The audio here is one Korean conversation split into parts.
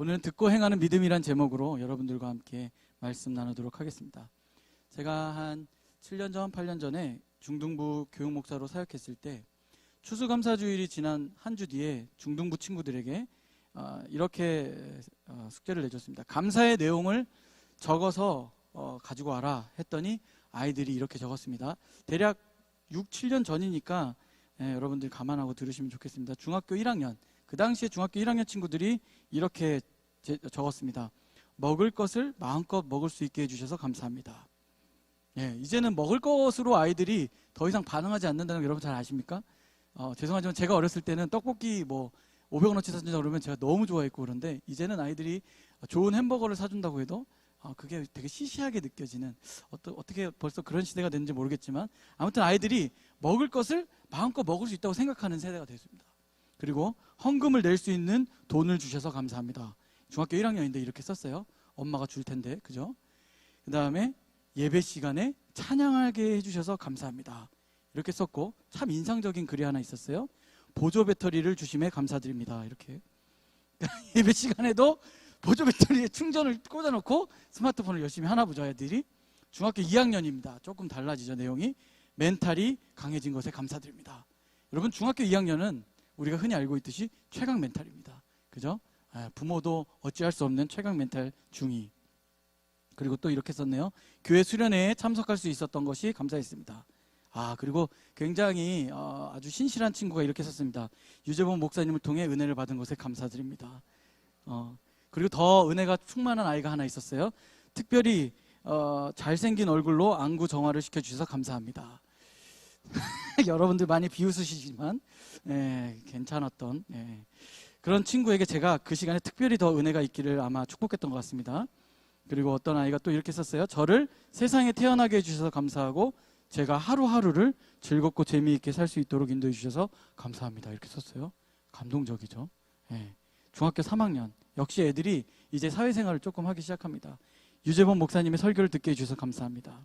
오늘은 듣고 행하는 믿음이란 제목으로 여러분들과 함께 말씀 나누도록 하겠습니다. 제가 한 7년 전, 8년 전에 중등부 교육 목사로 사역했을 때 추수감사 주일이 지난 한 주 뒤에 중등부 친구들에게 어, 이렇게 어, 숙제를 내줬습니다. 감사의 내용을 적어서 어, 가지고 와라 했더니 아이들이 이렇게 적었습니다. 대략 6, 7년 전이니까 예, 여러분들 감안하고 들으시면 좋겠습니다. 중학교 1학년 그 당시에 중학교 1학년 친구들이 이렇게 제- 적었습니다. 먹을 것을 마음껏 먹을 수 있게 해주셔서 감사합니다. 예, 이제는 먹을 것으로 아이들이 더 이상 반응하지 않는다는 거 여러분 잘 아십니까? 어, 죄송하지만 제가 어렸을 때는 떡볶이 뭐 500원어치 사준다 그러면 제가 너무 좋아했고 그런데 이제는 아이들이 좋은 햄버거를 사준다고 해도 어, 그게 되게 시시하게 느껴지는 어떠, 어떻게 벌써 그런 시대가 됐는지 모르겠지만 아무튼 아이들이 먹을 것을 마음껏 먹을 수 있다고 생각하는 세대가 됐습니다. 그리고 헌금을 낼 수 있는 돈을 주셔서 감사합니다. 중학교 1학년인데 이렇게 썼어요. 엄마가 줄 텐데, 그죠? 그 다음에 예배 시간에 찬양하게 해주셔서 감사합니다. 이렇게 썼고, 참 인상적인 글이 하나 있었어요. 보조 배터리를 주심에 감사드립니다. 이렇게. 예배 시간에도 보조 배터리에 충전을 꽂아놓고 스마트폰을 열심히 하나 보죠, 아이들이. 중학교 2학년입니다. 조금 달라지죠, 내용이. 멘탈이 강해진 것에 감사드립니다. 여러분, 중학교 2학년은 우리가 흔히 알고 있듯이 최강 멘탈입니다. 그죠? 아, 부모도 어찌할 수 없는 최강 멘탈 중이. 그리고 또 이렇게 썼네요. 교회 수련회에 참석할 수 있었던 것이 감사했습니다. 아, 그리고 굉장히 어, 아주 신실한 친구가 이렇게 썼습니다. 유재범 목사님을 통해 은혜를 받은 것에 감사드립니다. 어, 그리고 더 은혜가 충만한 아이가 하나 있었어요. 특별히 어, 잘생긴 얼굴로 안구 정화를 시켜주셔서 감사합니다. 여러분들 많이 비웃으시지만 예, 괜찮았던 예. 그런 친구에게 제가 그 시간에 특별히 더 은혜가 있기를 아마 축복했던 것 같습니다. 그리고 어떤 아이가 또 이렇게 썼어요. 저를 세상에 태어나게 해주셔서 감사하고 제가 하루하루를 즐겁고 재미있게 살 수 있도록 인도해 주셔서 감사합니다. 이렇게 썼어요. 감동적이죠. 예. 중학교 3학년 역시 애들이 이제 사회생활을 조금 하기 시작합니다. 유재범 목사님의 설교를 듣게 해주셔서 감사합니다.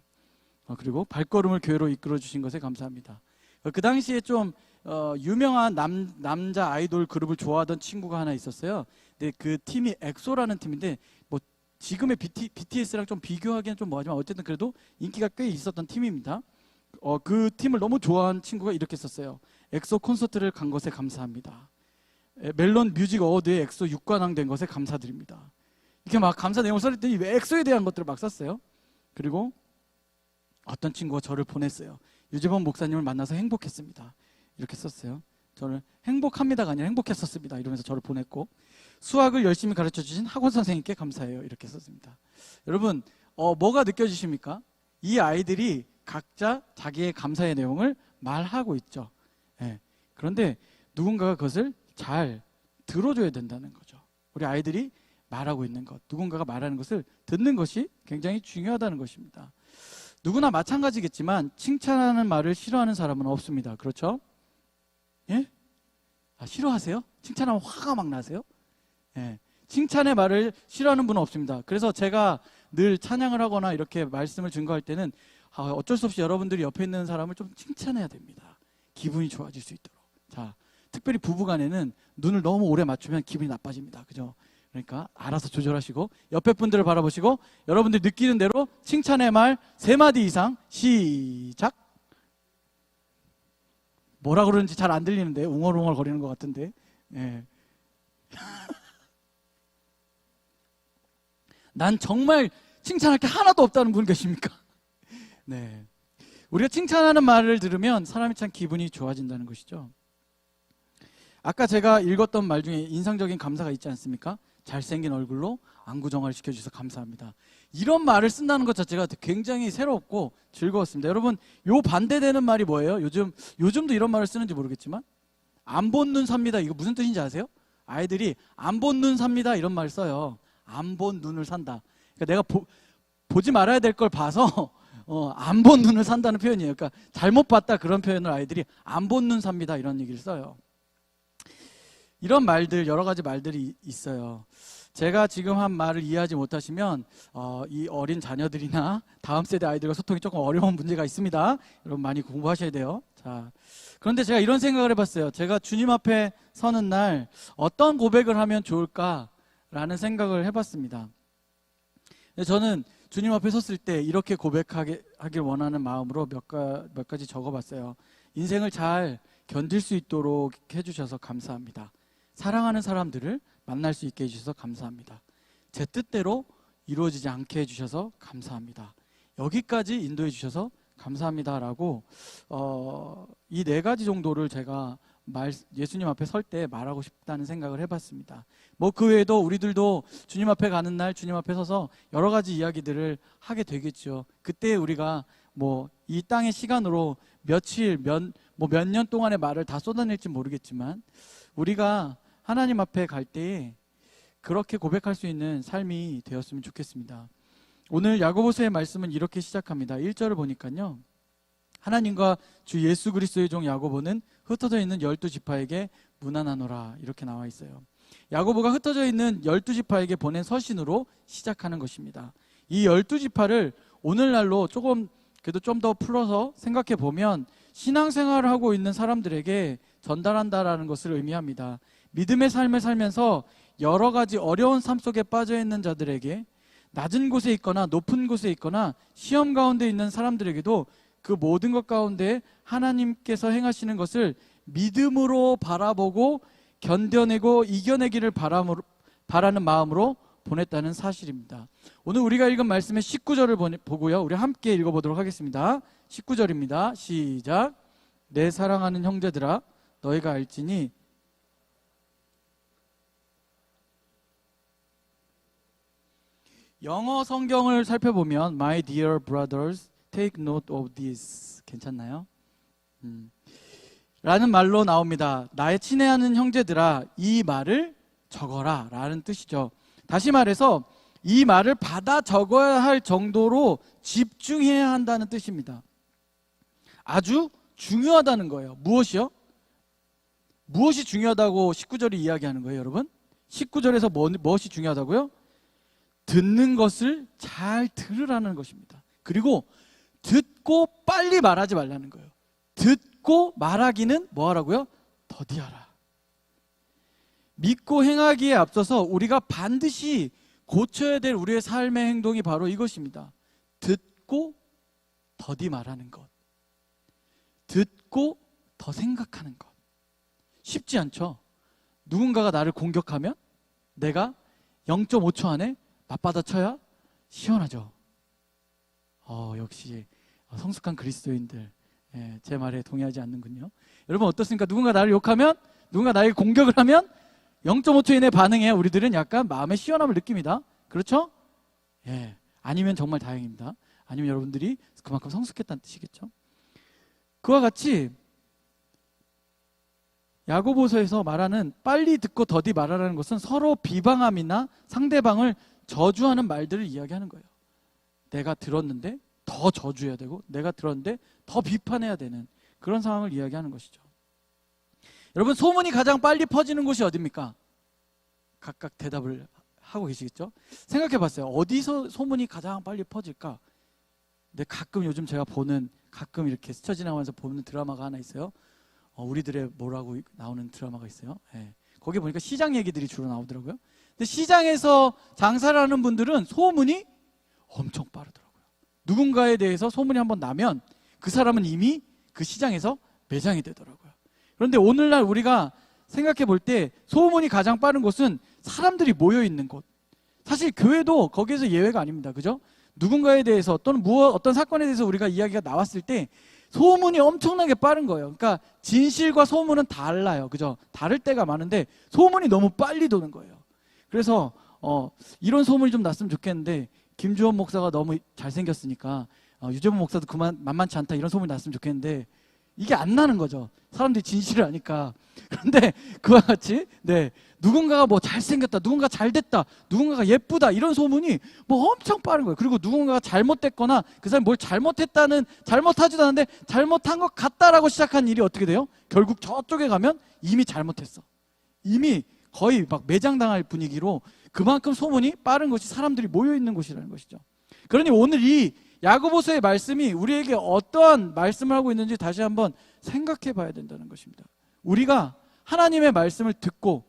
어, 그리고 발걸음을 교회로 이끌어 주신 것에 감사합니다. 어, 그 당시에 좀 어, 유명한 남, 남자 아이돌 그룹을 좋아하던 친구가 하나 있었어요. 근데 그 팀이 엑소라는 팀인데 뭐 지금의 BT, BTS랑 좀 비교하기는 좀 뭐하지만 어쨌든 그래도 인기가 꽤 있었던 팀입니다. 어, 그 팀을 너무 좋아하는 친구가 이렇게 썼어요. 엑소 콘서트를 간 것에 감사합니다. 에, 멜론 뮤직 어워드에 엑소 6관왕 된 것에 감사드립니다. 이렇게 막 감사 내용을 써랬더니 왜 엑소에 대한 것들을 막 썼어요. 그리고 어떤 친구가 저를 보냈어요. 유재범 목사님을 만나서 행복했습니다. 이렇게 썼어요. 저는 행복합니다가 아니라 행복했었습니다. 이러면서 저를 보냈고 수학을 열심히 가르쳐 주신 학원 선생님께 감사해요. 이렇게 썼습니다. 여러분 어, 뭐가 느껴지십니까? 이 아이들이 각자 자기의 감사의 내용을 말하고 있죠. 예. 그런데 누군가가 그것을 잘 들어줘야 된다는 거죠. 우리 아이들이 말하고 있는 것, 누군가가 말하는 것을 듣는 것이 굉장히 중요하다는 것입니다. 누구나 마찬가지겠지만 칭찬하는 말을 싫어하는 사람은 없습니다. 그렇죠? 예? 아, 싫어하세요? 칭찬하면 화가 막 나세요? 예. 칭찬의 말을 싫어하는 분은 없습니다. 그래서 제가 늘 찬양을 하거나 이렇게 말씀을 증거할 때는 아, 어쩔 수 없이 여러분들이 옆에 있는 사람을 좀 칭찬해야 됩니다. 기분이 좋아질 수 있도록. 자, 특별히 부부간에는 눈을 너무 오래 맞추면 기분이 나빠집니다. 그죠? 그러니까 알아서 조절하시고 옆에 분들을 바라보시고 여러분들이 느끼는 대로 칭찬의 말 세 마디 이상 시작. 뭐라 그러는지 잘 안 들리는데 웅얼웅얼 거리는 것 같은데. 예. 난 정말 칭찬할 게 하나도 없다는 분 계십니까? 네. 우리가 칭찬하는 말을 들으면 사람이 참 기분이 좋아진다는 것이죠. 아까 제가 읽었던 말 중에 인상적인 감사가 있지 않습니까? 잘생긴 얼굴로 안구정화를 시켜주셔서 감사합니다. 이런 말을 쓴다는 것 자체가 굉장히 새롭고 즐거웠습니다. 여러분, 요 반대되는 말이 뭐예요? 요즘, 요즘도 이런 말을 쓰는지 모르겠지만, 안 본눈 삽니다. 이거 무슨 뜻인지 아세요? 아이들이 안 본눈 삽니다. 이런 말 써요. 안 본 눈을 산다. 그러니까 내가 보, 보지 말아야 될 걸 봐서 어, 안 본 눈을 산다는 표현이에요. 그러니까 잘못 봤다 그런 표현을 아이들이 안 본 눈 삽니다. 이런 얘기를 써요. 이런 말들 여러 가지 말들이 있어요. 제가 지금 한 말을 이해하지 못하시면 어, 이 어린 자녀들이나 다음 세대 아이들과 소통이 조금 어려운 문제가 있습니다. 여러분 많이 공부하셔야 돼요. 자, 그런데 제가 이런 생각을 해봤어요. 제가 주님 앞에 서는 날 어떤 고백을 하면 좋을까라는 라는 생각을 해봤습니다. 저는 주님 앞에 섰을 때 이렇게 고백하길 원하는 마음으로 몇, 가, 몇 가지 적어봤어요. 인생을 잘 견딜 수 있도록 해주셔서 감사합니다. 사랑하는 사람들을 만날 수 있게 해주셔서 감사합니다. 제 뜻대로 이루어지지 않게 해주셔서 감사합니다. 여기까지 인도해 주셔서 감사합니다라고 어, 이 네 가지 정도를 제가 말, 예수님 앞에 설 때 말하고 싶다는 생각을 해봤습니다. 뭐 그 외에도 우리들도 주님 앞에 가는 날 주님 앞에 서서 여러 가지 이야기들을 하게 되겠죠. 그때 우리가 뭐 이 땅의 시간으로 며칠 몇뭐몇 년 동안의 말을 다 쏟아낼지 모르겠지만 우리가 하나님 앞에 갈 때에 그렇게 고백할 수 있는 삶이 되었으면 좋겠습니다. 오늘 야고보서의 말씀은 이렇게 시작합니다. 1절을 보니까요. 하나님과 주 예수 그리스도의 종 야고보는 흩어져 있는 열두 지파에게 무난하노라 이렇게 나와 있어요. 야고보가 흩어져 있는 열두 지파에게 보낸 서신으로 시작하는 것입니다. 이 열두 지파를 오늘날로 조금 그래도 좀 더 풀어서 생각해 보면 신앙생활을 하고 있는 사람들에게 전달한다라는 것을 의미합니다. 믿음의 삶을 살면서 여러 가지 어려운 삶 속에 빠져 있는 자들에게 낮은 곳에 있거나 높은 곳에 있거나 시험 가운데 있는 사람들에게도 그 모든 것 가운데 하나님께서 행하시는 것을 믿음으로 바라보고 견뎌내고 이겨내기를 바람으로, 바라는 마음으로 보냈다는 사실입니다. 오늘 우리가 읽은 말씀의 19절을 보고요. 우리 함께 읽어보도록 하겠습니다. 19절입니다. 시작. 내 사랑하는 형제들아, 너희가 알지니 영어 성경을 살펴보면 My dear brothers, take note of this. 괜찮나요? 음. 라는 말로 나옵니다. 나의 친애하는 형제들아, 이 말을 적어라. 라는 뜻이죠. 다시 말해서 이 말을 받아 적어야 할 정도로 집중해야 한다는 뜻입니다. 아주 중요하다는 거예요. 무엇이요? 무엇이 중요하다고 19절이 이야기하는 거예요, 여러분? 19절에서 뭐, 무엇이 중요하다고요? 듣는 것을 잘 들으라는 것입니다. 그리고 듣고 빨리 말하지 말라는 거예요. 듣고 말하기는 뭐 하라고요? 더디하라. 믿고 행하기에 앞서서 우리가 반드시 고쳐야 될 우리의 삶의 행동이 바로 이것입니다. 듣고 더디 말하는 것. 듣고 더 생각하는 것. 쉽지 않죠? 누군가가 나를 공격하면 내가 0.5초 안에 맞받아 쳐야 시원하죠. 어, 역시 성숙한 그리스도인들 예, 제 말에 동의하지 않는군요. 여러분 어떻습니까? 누군가 나를 욕하면 누군가 나에게 공격을 하면 0.5초 이내 반응에 우리들은 약간 마음의 시원함을 느낍니다. 그렇죠? 예. 아니면 정말 다행입니다. 아니면 여러분들이 그만큼 성숙했다는 뜻이겠죠. 그와 같이 야고보서에서 말하는 빨리 듣고 더디 말하라는 것은 서로 비방함이나 상대방을 저주하는 말들을 이야기하는 거예요. 내가 들었는데 더 저주해야 되고 내가 들었는데 더 비판해야 되는 그런 상황을 이야기하는 것이죠. 여러분 소문이 가장 빨리 퍼지는 곳이 어디입니까? 각각 대답을 하고 계시겠죠? 생각해 봤어요. 어디서 소문이 가장 빨리 퍼질까? 근데 가끔 요즘 제가 보는 가끔 이렇게 스쳐 지나가면서 보는 드라마가 하나 있어요. 어, 우리들의 뭐라고 나오는 드라마가 있어요. 예. 거기 보니까 시장 얘기들이 주로 나오더라고요. 근데 시장에서 장사를 하는 분들은 소문이 엄청 빠르더라고요. 누군가에 대해서 소문이 한번 나면 그 사람은 이미 그 시장에서 매장이 되더라고요. 그런데 오늘날 우리가 생각해 볼 때 소문이 가장 빠른 곳은 사람들이 모여 있는 곳. 사실 교회도 거기에서 예외가 아닙니다. 그죠? 누군가에 대해서 또는 무엇 어떤 사건에 대해서 우리가 이야기가 나왔을 때 소문이 엄청나게 빠른 거예요. 그러니까 진실과 소문은 달라요. 그죠? 다를 때가 많은데 소문이 너무 빨리 도는 거예요. 그래서 어, 이런 소문이 좀 났으면 좋겠는데 김주원 목사가 너무 잘생겼으니까 어, 유재범 목사도 그만 만만치 않다 이런 소문이 났으면 좋겠는데 이게 안 나는 거죠. 사람들이 진실을 아니까. 그런데 그와 같이 네 누군가가 뭐 잘생겼다, 누군가 잘됐다, 누군가가 예쁘다 이런 소문이 뭐 엄청 빠른 거예요. 그리고 누군가가 잘못됐거나 그 사람이 뭘 잘못했다는 잘못하지도 않은데 잘못한 것 같다라고 시작한 일이 어떻게 돼요? 결국 저쪽에 가면 이미 잘못했어. 이미 거의 막 매장당할 분위기로 그만큼 소문이 빠른 곳이 사람들이 모여 있는 곳이라는 것이죠. 그러니 오늘 이 야고보서의 말씀이 우리에게 어떠한 말씀을 하고 있는지 다시 한번 생각해 봐야 된다는 것입니다. 우리가 하나님의 말씀을 듣고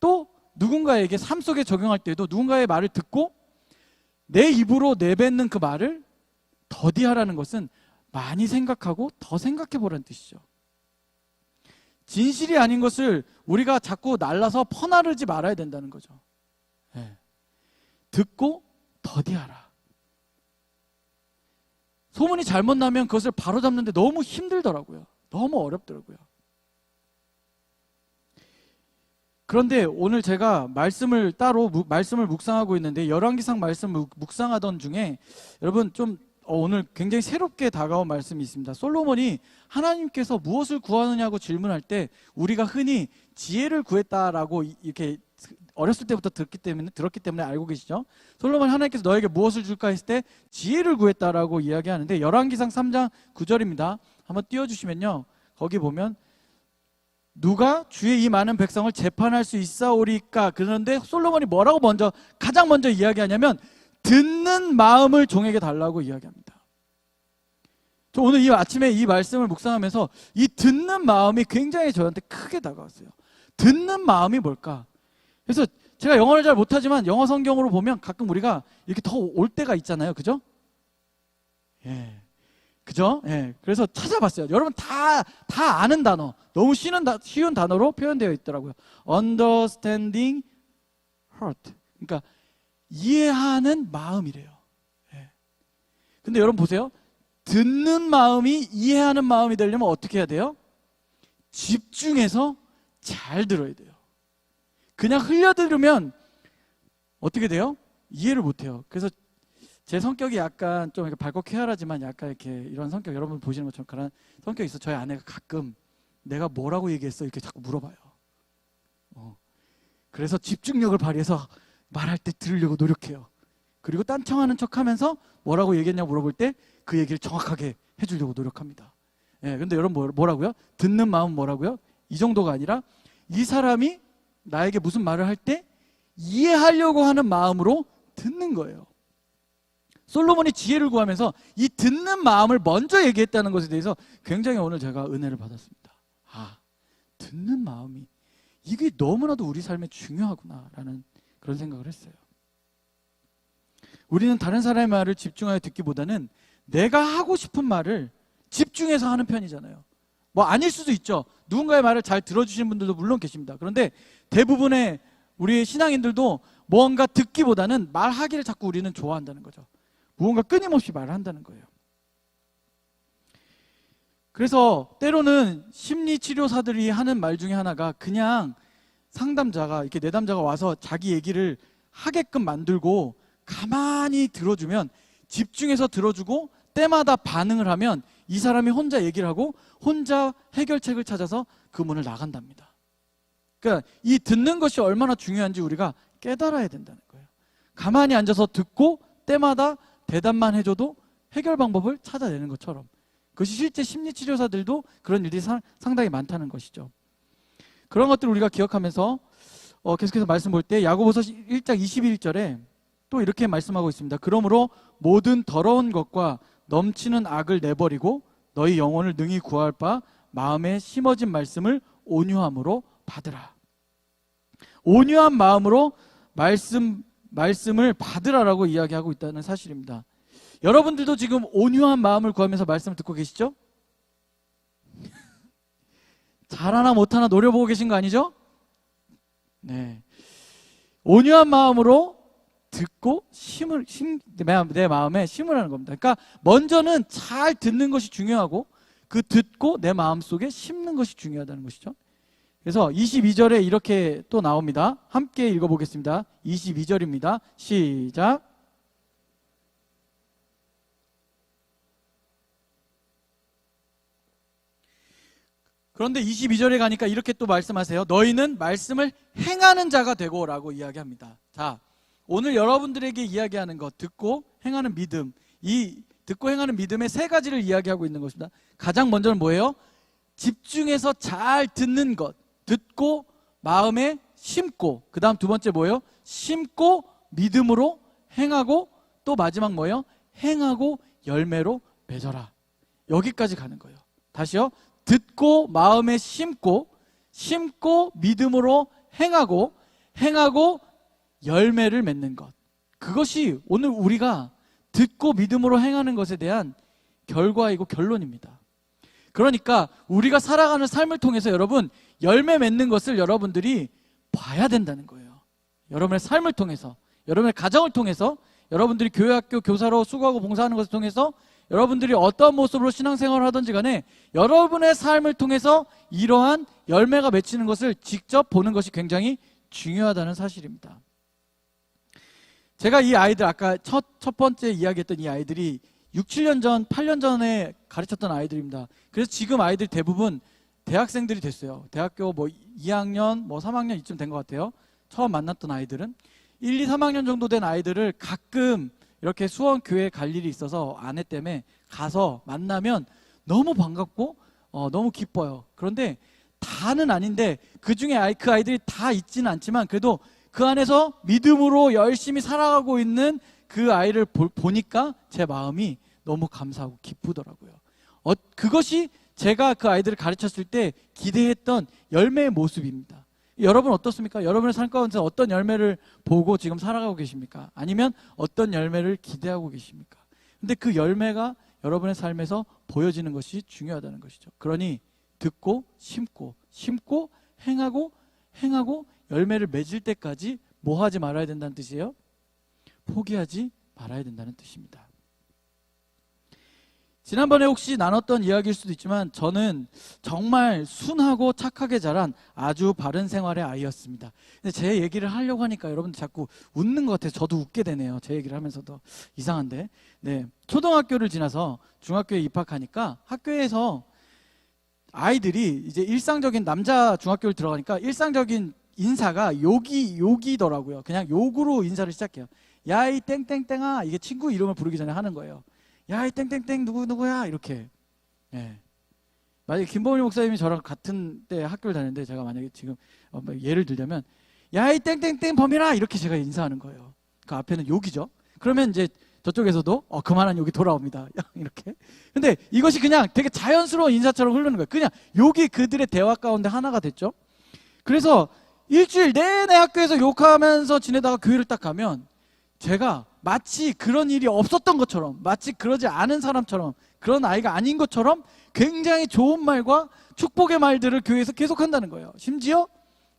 또 누군가에게 삶 속에 적용할 때도 누군가의 말을 듣고 내 입으로 내뱉는 그 말을 더디하라는 것은 많이 생각하고 더 생각해 보라는 뜻이죠. 진실이 아닌 것을 우리가 자꾸 날라서 퍼나르지 말아야 된다는 거죠. 예. 듣고 더디하라. 소문이 잘못 나면 그것을 바로잡는데 너무 힘들더라고요. 너무 어렵더라고요. 그런데 오늘 제가 말씀을 따로 무- 말씀을 묵상하고 있는데 열왕기상 말씀을 묵- 묵상하던 중에 여러분 좀 어, 오늘 굉장히 새롭게 다가온 말씀이 있습니다. 솔로몬이 하나님께서 무엇을 구하느냐고 질문할 때 우리가 흔히 지혜를 구했다라고 이- 이렇게 어렸을 때부터 듣기 때문에 들었기 때문에 알고 계시죠? 솔로몬 하나님께서 너에게 무엇을 줄까 했을 때 지혜를 구했다라고 이야기하는데 열왕기상 3장 9절입니다. 한번 띄워 주시면요. 거기 보면 누가 주의 이 많은 백성을 재판할 수 있사오리까 그런데 솔로몬이 뭐라고 먼저 가장 먼저 이야기하냐면 듣는 마음을 종에게 달라고 이야기합니다. 저 오늘 이 아침에 이 말씀을 묵상하면서 이 듣는 마음이 굉장히 저한테 크게 다가왔어요. 듣는 마음이 뭘까? 그래서 제가 영어를 잘 못하지만 영어 성경으로 보면 가끔 우리가 이렇게 더 올 때가 있잖아요. 그죠? 예. 그죠? 예. 그래서 찾아봤어요. 여러분 다, 다 아는 단어. 너무 다, 쉬운 단어로 표현되어 있더라고요. understanding heart. 그러니까 이해하는 마음이래요. 예. 근데 여러분 보세요. 듣는 마음이 이해하는 마음이 되려면 어떻게 해야 돼요? 집중해서 잘 들어야 돼요. 그냥 흘려들으면 어떻게 돼요? 이해를 못 해요. 그래서 제 성격이 약간 좀 밝고 쾌활하지만 약간 이렇게 이런 성격 여러분 보시는 것처럼 그런 성격이 있어. 저희 아내가 가끔 내가 뭐라고 얘기했어 이렇게 자꾸 물어봐요. 어. 그래서 집중력을 발휘해서 말할 때 들으려고 노력해요. 그리고 딴청하는 척하면서 뭐라고 얘기했냐고 물어볼 때 그 얘기를 정확하게 해주려고 노력합니다. 예, 근데 여러분 뭐- 뭐라고요? 듣는 마음 뭐라고요? 이 정도가 아니라 이 사람이 나에게 무슨 말을 할 때 이해하려고 하는 마음으로 듣는 거예요. 솔로몬이 지혜를 구하면서 이 듣는 마음을 먼저 얘기했다는 것에 대해서 굉장히 오늘 제가 은혜를 받았습니다. 아, 듣는 마음이 이게 너무나도 우리 삶에 중요하구나라는 그런 생각을 했어요. 우리는 다른 사람의 말을 집중하여 듣기보다는 내가 하고 싶은 말을 집중해서 하는 편이잖아요. 뭐 아닐 수도 있죠. 누군가의 말을 잘 들어주시는 분들도 물론 계십니다. 그런데 대부분의 우리 신앙인들도 뭔가 듣기보다는 말하기를 자꾸 우리는 좋아한다는 거죠. 무언가 끊임없이 말을 한다는 거예요. 그래서 때로는 심리 치료사들이 하는 말 중에 하나가 그냥 상담자가 이렇게 내담자가 와서 자기 얘기를 하게끔 만들고 가만히 들어주면 집중해서 들어주고 때마다 반응을 하면 이 사람이 혼자 얘기를 하고 혼자 해결책을 찾아서 그 문을 나간답니다. 그러니까 이 듣는 것이 얼마나 중요한지 우리가 깨달아야 된다는 거예요. 가만히 앉아서 듣고 때마다 대답만 해줘도 해결 방법을 찾아내는 것처럼 그것이 실제 심리 치료사들도 그런 일이 상, 상당히 많다는 것이죠. 그런 것들을 우리가 기억하면서 어, 계속해서 말씀 볼 때 야고보서 1장 21절에 또 이렇게 말씀하고 있습니다. 그러므로 모든 더러운 것과 넘치는 악을 내버리고 너희 영혼을 능히 구할 바 마음에 심어진 말씀을 온유함으로 받으라. 온유한 마음으로 말씀 말씀을 받으라라고 이야기하고 있다는 사실입니다. 여러분들도 지금 온유한 마음을 구하면서 말씀을 듣고 계시죠? 잘하나 못하나 노려보고 계신 거 아니죠? 네. 온유한 마음으로 듣고 심을 심, 내, 마음에 심으라는 겁니다. 그러니까 먼저는 잘 듣는 것이 중요하고 그 듣고 내 마음 속에 심는 것이 중요하다는 것이죠. 그래서 22절에 이렇게 또 나옵니다. 함께 읽어보겠습니다. 22절입니다. 시작. 그런데 22절에 가니까 이렇게 또 말씀하세요. 너희는 말씀을 행하는 자가 되고 라고 이야기합니다. 자, 오늘 여러분들에게 이야기하는 것 듣고 행하는 믿음 이 듣고 행하는 믿음의 세 가지를 이야기하고 있는 것입니다. 가장 먼저는 뭐예요? 집중해서 잘 듣는 것 듣고 마음에 심고 그 다음 두 번째 뭐예요? 심고 믿음으로 행하고 또 마지막 뭐예요? 행하고 열매로 맺어라. 여기까지 가는 거예요. 다시요. 듣고 마음에 심고 심고 믿음으로 행하고 행하고 열매를 맺는 것. 그것이 오늘 우리가 듣고 믿음으로 행하는 것에 대한 결과이고 결론입니다. 그러니까 우리가 살아가는 삶을 통해서 여러분 열매 맺는 것을 여러분들이 봐야 된다는 거예요. 여러분의 삶을 통해서, 여러분의 가정을 통해서, 여러분들이 교회 학교 교사로 수고하고 봉사하는 것을 통해서 여러분들이 어떤 모습으로 신앙생활을 하든지 간에 여러분의 삶을 통해서 이러한 열매가 맺히는 것을 직접 보는 것이 굉장히 중요하다는 사실입니다. 제가 이 아이들 아까 첫, 첫 번째 이야기했던 이 아이들이 6, 7년 전, 8년 전에 가르쳤던 아이들입니다. 그래서 지금 아이들 대부분 대학생들이 됐어요. 대학교 뭐 2학년, 뭐 3학년 이쯤 된 것 같아요. 처음 만났던 아이들은 1, 2, 3학년 정도 된 아이들을 가끔 이렇게 수원 교회 갈 일이 있어서 아내 때문에 가서 만나면 너무 반갑고 어, 너무 기뻐요. 그런데 다는 아닌데 그 중에 아이 그 아이들이 다 있지는 않지만 그래도 그 안에서 믿음으로 열심히 살아가고 있는 그 아이를 보, 보니까 제 마음이 너무 감사하고 기쁘더라고요. 어, 그것이 제가 그 아이들을 가르쳤을 때 기대했던 열매의 모습입니다. 여러분 어떻습니까? 여러분의 삶 가운데 어떤 열매를 보고 지금 살아가고 계십니까? 아니면 어떤 열매를 기대하고 계십니까? 근데 그 열매가 여러분의 삶에서 보여지는 것이 중요하다는 것이죠. 그러니 듣고 심고 심고 행하고 행하고 열매를 맺을 때까지 뭐 하지 말아야 된다는 뜻이에요? 포기하지 말아야 된다는 뜻입니다. 지난번에 혹시 나눴던 이야기일 수도 있지만 저는 정말 순하고 착하게 자란 아주 바른 생활의 아이였습니다. 근데 제 얘기를 하려고 하니까 여러분들 자꾸 웃는 것 같아서 저도 웃게 되네요. 제 얘기를 하면서도 이상한데. 네. 초등학교를 지나서 중학교에 입학하니까 학교에서 아이들이 이제 일상적인 남자 중학교를 들어가니까 일상적인 인사가 욕이 욕이더라고요. 그냥 욕으로 인사를 시작해요. 야이 땡땡땡아 이게 친구 이름을 부르기 전에 하는 거예요. 야이 땡땡땡 누구 누구야 이렇게. 예. 만약에 김범일 목사님이 저랑 같은 때 학교를 다녔는데 제가 만약에 지금 예를 들자면 야이 땡땡땡 범이라 이렇게 제가 인사하는 거예요. 그 앞에는 욕이죠. 그러면 이제 저쪽에서도 어 그만한 욕이 돌아옵니다. 이렇게. 근데 이것이 그냥 되게 자연스러운 인사처럼 흐르는 거예요. 그냥 욕이 그들의 대화 가운데 하나가 됐죠. 그래서 일주일 내내 학교에서 욕하면서 지내다가 교회를 딱 가면 제가 마치 그런 일이 없었던 것처럼 마치 그러지 않은 사람처럼 그런 아이가 아닌 것처럼 굉장히 좋은 말과 축복의 말들을 교회에서 계속 한다는 거예요. 심지어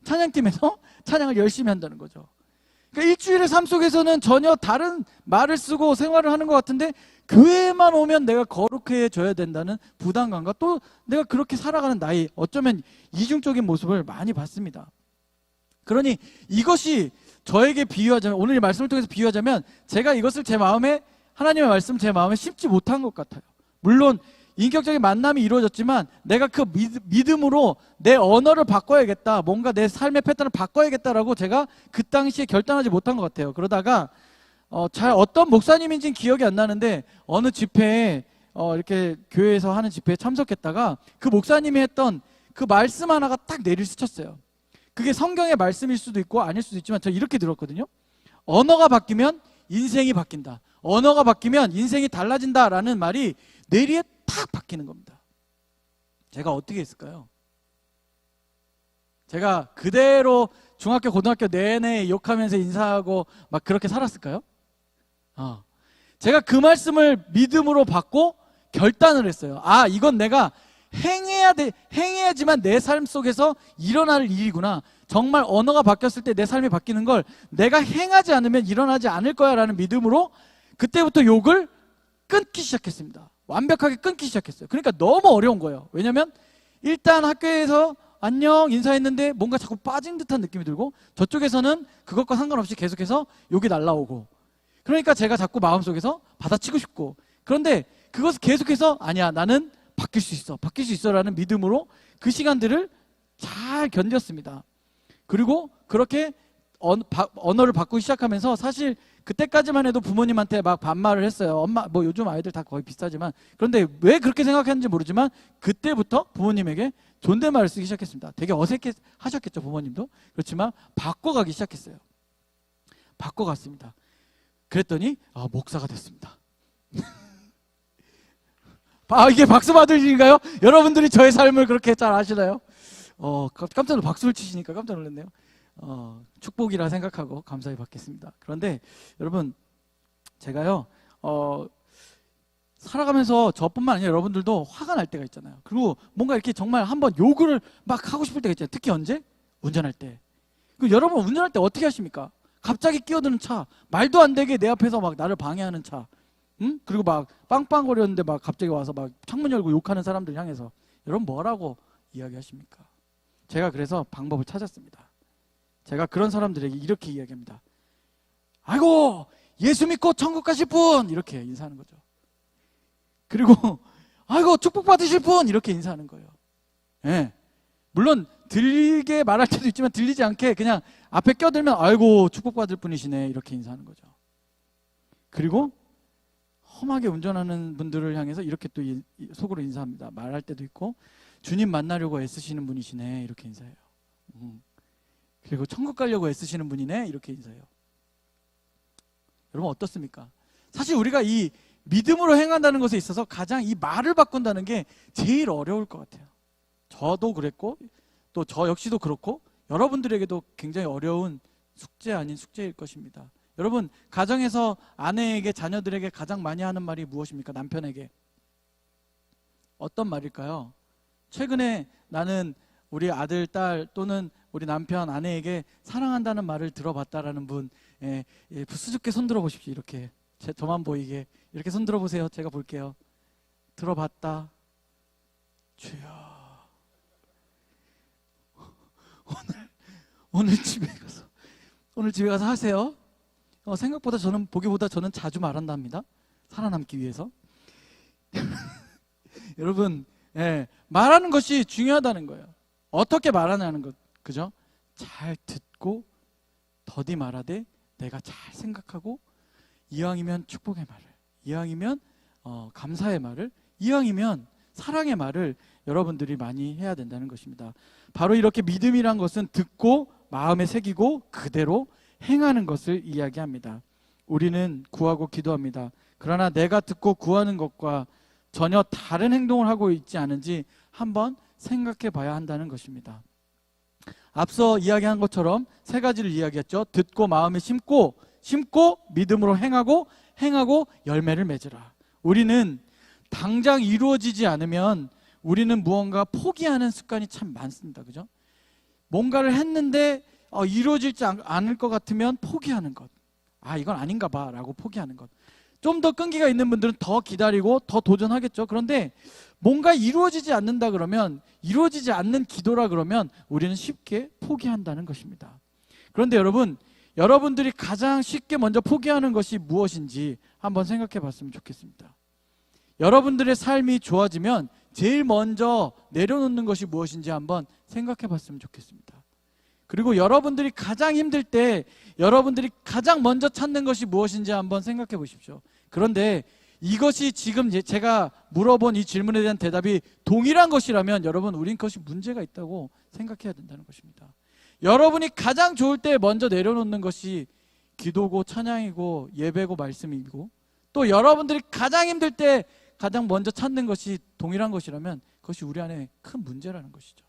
찬양팀에서 찬양을 열심히 한다는 거죠. 그러니까 일주일의 삶 속에서는 전혀 다른 말을 쓰고 생활을 하는 것 같은데 교회에만 오면 내가 거룩해져야 된다는 부담감과 또 내가 그렇게 살아가는 나이 어쩌면 이중적인 모습을 많이 봤습니다. 그러니 이것이 저에게 비유하자면 오늘 이 말씀을 통해서 비유하자면 제가 이것을 제 마음에 하나님의 말씀 제 마음에 심지 못한 것 같아요. 물론 인격적인 만남이 이루어졌지만 내가 그 믿음으로 내 언어를 바꿔야겠다. 뭔가 내 삶의 패턴을 바꿔야겠다라고 제가 그 당시에 결단하지 못한 것 같아요. 그러다가 어, 잘 어떤 목사님인지는 기억이 안 나는데 어느 집회에 어, 이렇게 교회에서 하는 집회에 참석했다가 그 목사님이 했던 그 말씀 하나가 딱 내릴 스쳤어요. 그게 성경의 말씀일 수도 있고 아닐 수도 있지만 저 이렇게 들었거든요. 언어가 바뀌면 인생이 바뀐다. 언어가 바뀌면 인생이 달라진다라는 말이 내리에 탁 바뀌는 겁니다. 제가 어떻게 했을까요? 제가 그대로 중학교, 고등학교 내내 욕하면서 인사하고 막 그렇게 살았을까요? 어. 제가 그 말씀을 믿음으로 받고 결단을 했어요. 아, 이건 내가 행해야 돼, 행해야지만 내 삶 속에서 일어날 일이구나. 정말 언어가 바뀌었을 때 내 삶이 바뀌는 걸 내가 행하지 않으면 일어나지 않을 거야 라는 믿음으로 그때부터 욕을 끊기 시작했습니다. 완벽하게 끊기 시작했어요. 그러니까 너무 어려운 거예요. 왜냐면 일단 학교에서 안녕 인사했는데 뭔가 자꾸 빠진 듯한 느낌이 들고 저쪽에서는 그것과 상관없이 계속해서 욕이 날라오고 그러니까 제가 자꾸 마음속에서 받아치고 싶고 그런데 그것을 계속해서 아니야 나는 바뀔 수 있어 바뀔 수 있어라는 믿음으로 그 시간들을 잘 견뎠습니다. 그리고 그렇게 언어를 바꾸기 시작하면서 사실 그때까지만 해도 부모님한테 막 반말을 했어요. 엄마, 뭐 요즘 아이들 다 거의 비슷하지만 그런데 왜 그렇게 생각했는지 모르지만 그때부터 부모님에게 존댓말을 쓰기 시작했습니다. 되게 어색해 하셨겠죠, 부모님도. 그렇지만 바꿔가기 시작했어요. 바꿔갔습니다. 그랬더니, 아, 목사가 됐습니다. 아, 이게 박수 받을 일인가요? 여러분들이 저의 삶을 그렇게 잘 아시나요? 어, 깜짝 놀라 박수를 치시니까 깜짝 놀랐네요. 어, 축복이라 생각하고 감사히 받겠습니다. 그런데 여러분 제가요 어, 살아가면서 저뿐만 아니라 여러분들도 화가 날 때가 있잖아요. 그리고 뭔가 이렇게 정말 한번 욕을 막 하고 싶을 때가 있잖아요. 특히 언제? 운전할 때. 그 여러분 운전할 때 어떻게 하십니까? 갑자기 끼어드는 차, 말도 안 되게 내 앞에서 막 나를 방해하는 차, 응? 그리고 막 빵빵거렸는데 막 갑자기 와서 막 창문 열고 욕하는 사람들 향해서 여러분 뭐라고 이야기하십니까? 제가 그래서 방법을 찾았습니다. 제가 그런 사람들에게 이렇게 이야기합니다. 아이고 예수 믿고 천국 가실 분 이렇게 인사하는 거죠. 그리고 아이고 축복 받으실 분 이렇게 인사하는 거예요. 예. 물론 들리게 말할 때도 있지만 들리지 않게 그냥 앞에 껴들면 아이고 축복 받을 분이시네 이렇게 인사하는 거죠. 그리고 험하게 운전하는 분들을 향해서 이렇게 또 속으로 인사합니다. 말할 때도 있고 주님 만나려고 애쓰시는 분이시네 이렇게 인사해요. 음. 그리고 천국 가려고 애쓰시는 분이네 이렇게 인사해요. 여러분 어떻습니까? 사실 우리가 이 믿음으로 행한다는 것에 있어서 가장 이 말을 바꾼다는 게 제일 어려울 것 같아요. 저도 그랬고 또 저 역시도 그렇고 여러분들에게도 굉장히 어려운 숙제 아닌 숙제일 것입니다. 여러분 가정에서 아내에게 자녀들에게 가장 많이 하는 말이 무엇입니까? 남편에게 어떤 말일까요? 최근에 나는 우리 아들, 딸 또는 우리 남편, 아내에게 사랑한다는 말을 들어봤다라는 분, 예, 예, 부스럽게 손 들어 보십시오. 이렇게 제, 저만 보이게 이렇게 손 들어 보세요. 제가 볼게요. 들어봤다. 주여. 오늘 오늘 집에 가서 오늘 집에 가서 하세요. 어, 생각보다 저는 보기보다 저는 자주 말한답니다. 살아남기 위해서. 여러분, 예, 말하는 것이 중요하다는 거예요. 어떻게 말하냐는 것, 그죠? 잘 듣고 더디 말하되 내가 잘 생각하고 이왕이면 축복의 말을, 이왕이면 어, 감사의 말을, 이왕이면 사랑의 말을 여러분들이 많이 해야 된다는 것입니다. 바로 이렇게 믿음이란 것은 듣고 마음에 새기고 그대로 행하는 것을 이야기합니다. 우리는 구하고 기도합니다. 그러나 내가 듣고 구하는 것과 전혀 다른 행동을 하고 있지 않은지 한번 생각해 봐야 한다는 것입니다. 앞서 이야기한 것처럼 세 가지를 이야기했죠. 듣고 마음에 심고, 심고 믿음으로 행하고, 행하고 열매를 맺으라. 우리는 당장 이루어지지 않으면 우리는 무언가 포기하는 습관이 참 많습니다. 그죠? 뭔가를 했는데 어, 이루어지지 않- 않을 것 같으면 포기하는 것. 아, 이건 아닌가 봐. 라고 포기하는 것. 좀 더 끈기가 있는 분들은 더 기다리고 더 도전하겠죠. 그런데 뭔가 이루어지지 않는다 그러면 이루어지지 않는 기도라 그러면 우리는 쉽게 포기한다는 것입니다. 그런데 여러분, 여러분들이 가장 쉽게 먼저 포기하는 것이 무엇인지 한번 생각해 봤으면 좋겠습니다. 여러분들의 삶이 좋아지면 제일 먼저 내려놓는 것이 무엇인지 한번 생각해 봤으면 좋겠습니다. 그리고 여러분들이 가장 힘들 때 여러분들이 가장 먼저 찾는 것이 무엇인지 한번 생각해 보십시오. 그런데 이것이 지금 제- 제가 물어본 이 질문에 대한 대답이 동일한 것이라면 여러분 우린 그것이 문제가 있다고 생각해야 된다는 것입니다. 여러분이 가장 좋을 때 먼저 내려놓는 것이 기도고 찬양이고 예배고 말씀이고 또 여러분들이 가장 힘들 때 가장 먼저 찾는 것이 동일한 것이라면 그것이 우리 안에 큰 문제라는 것이죠.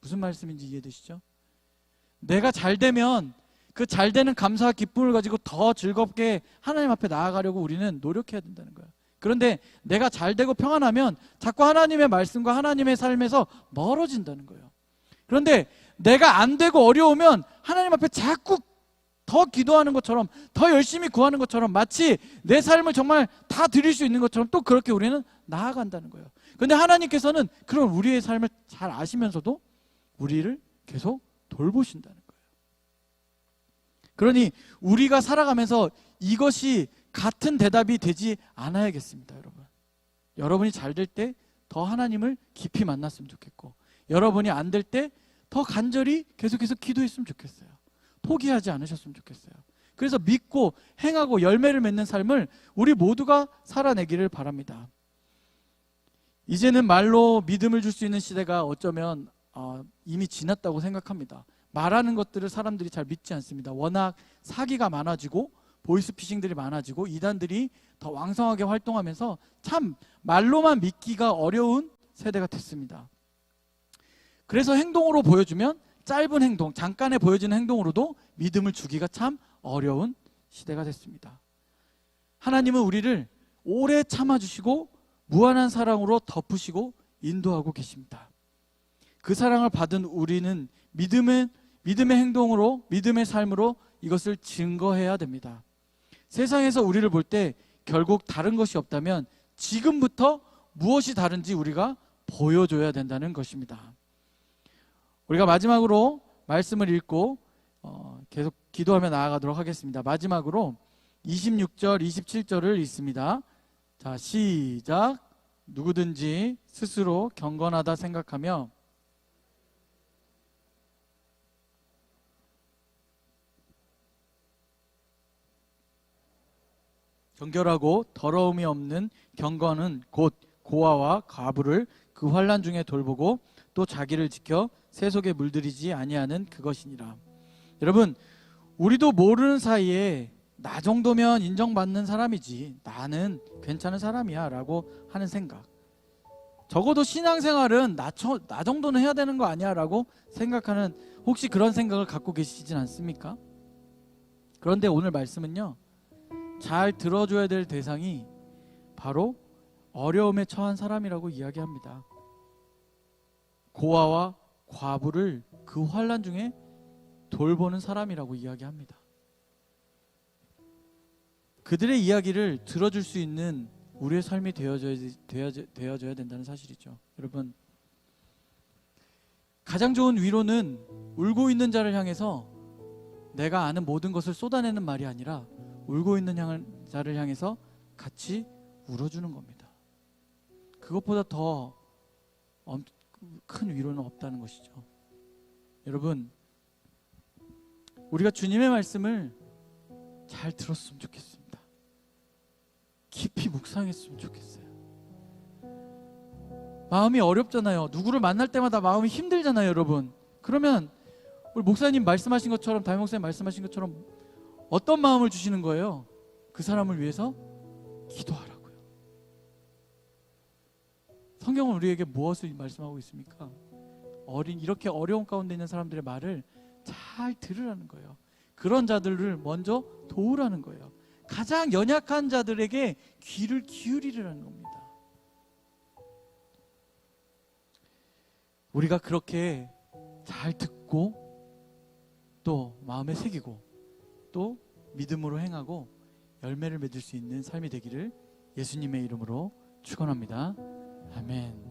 무슨 말씀인지 이해되시죠? 내가 잘 되면 그 잘 되는 감사와 기쁨을 가지고 더 즐겁게 하나님 앞에 나아가려고 우리는 노력해야 된다는 거예요. 그런데 내가 잘 되고 평안하면 자꾸 하나님의 말씀과 하나님의 삶에서 멀어진다는 거예요. 그런데 내가 안 되고 어려우면 하나님 앞에 자꾸 더 기도하는 것처럼 더 열심히 구하는 것처럼 마치 내 삶을 정말 다 드릴 수 있는 것처럼 또 그렇게 우리는 나아간다는 거예요. 근데 하나님께서는 그런 우리의 삶을 잘 아시면서도 우리를 계속 돌보신다는 거예요. 그러니 우리가 살아가면서 이것이 같은 대답이 되지 않아야겠습니다, 여러분. 여러분이 잘 될 때 더 하나님을 깊이 만났으면 좋겠고, 여러분이 안 될 때 더 간절히 계속해서 기도했으면 좋겠어요. 포기하지 않으셨으면 좋겠어요. 그래서 믿고 행하고 열매를 맺는 삶을 우리 모두가 살아내기를 바랍니다. 이제는 말로 믿음을 줄 수 있는 시대가 어쩌면 어, 이미 지났다고 생각합니다. 말하는 것들을 사람들이 잘 믿지 않습니다. 워낙 사기가 많아지고 보이스피싱들이 많아지고 이단들이 더 왕성하게 활동하면서 참 말로만 믿기가 어려운 세대가 됐습니다. 그래서 행동으로 보여주면 짧은 행동, 잠깐에 보여지는 행동으로도 믿음을 주기가 참 어려운 시대가 됐습니다. 하나님은 우리를 오래 참아주시고 무한한 사랑으로 덮으시고 인도하고 계십니다. 그 사랑을 받은 우리는 믿음의, 믿음의 행동으로, 믿음의 삶으로 이것을 증거해야 됩니다. 세상에서 우리를 볼 때 결국 다른 것이 없다면 지금부터 무엇이 다른지 우리가 보여줘야 된다는 것입니다. 우리가 마지막으로 말씀을 읽고 어, 계속 기도하며 나아가도록 하겠습니다. 마지막으로 26절, 27절을 읽습니다. 자, 시작. 누구든지 스스로 경건하다 생각하며 정결하고 더러움이 없는 경건은 곧 고아와 과부를 그 환란 중에 돌보고 또 자기를 지켜 세속에 물들이지 아니하는 그것이니라. 여러분, 우리도 모르는 사이에 나 정도면 인정받는 사람이지 나는 괜찮은 사람이야라고 하는 생각. 적어도 신앙생활은 나, 처, 나 정도는 해야 되는 거 아니야라고 생각하는 혹시 그런 생각을 갖고 계시진 않습니까? 그런데 오늘 말씀은요. 잘 들어줘야 될 대상이 바로 어려움에 처한 사람이라고 이야기합니다. 고아와 과부를 그 환란 중에 돌보는 사람이라고 이야기합니다. 그들의 이야기를 들어줄 수 있는 우리의 삶이 되어져야, 되어져, 되어져야 된다는 사실이죠. 여러분, 가장 좋은 위로는 울고 있는 자를 향해서 내가 아는 모든 것을 쏟아내는 말이 아니라 울고 있는 향을, 자를 향해서 같이 울어주는 겁니다. 그것보다 더 큰 위로는 없다는 것이죠. 여러분, 우리가 주님의 말씀을 잘 들었으면 좋겠습니다. 깊이 묵상했으면 좋겠어요. 마음이 어렵잖아요. 누구를 만날 때마다 마음이 힘들잖아요, 여러분. 그러면 우리 목사님 말씀하신 것처럼 담임 목사님 말씀하신 것처럼 어떤 마음을 주시는 거예요? 그 사람을 위해서 기도하라고요. 성경은 우리에게 무엇을 말씀하고 있습니까? 어린 이렇게 어려운 가운데 있는 사람들의 말을 잘 들으라는 거예요. 그런 자들을 먼저 도우라는 거예요. 가장 연약한 자들에게 귀를 기울이라는 겁니다. 우리가 그렇게 잘 듣고 또 마음에 새기고 또 믿음으로 행하고 열매를 맺을 수 있는 삶이 되기를 예수님의 이름으로 축원합니다. 아멘.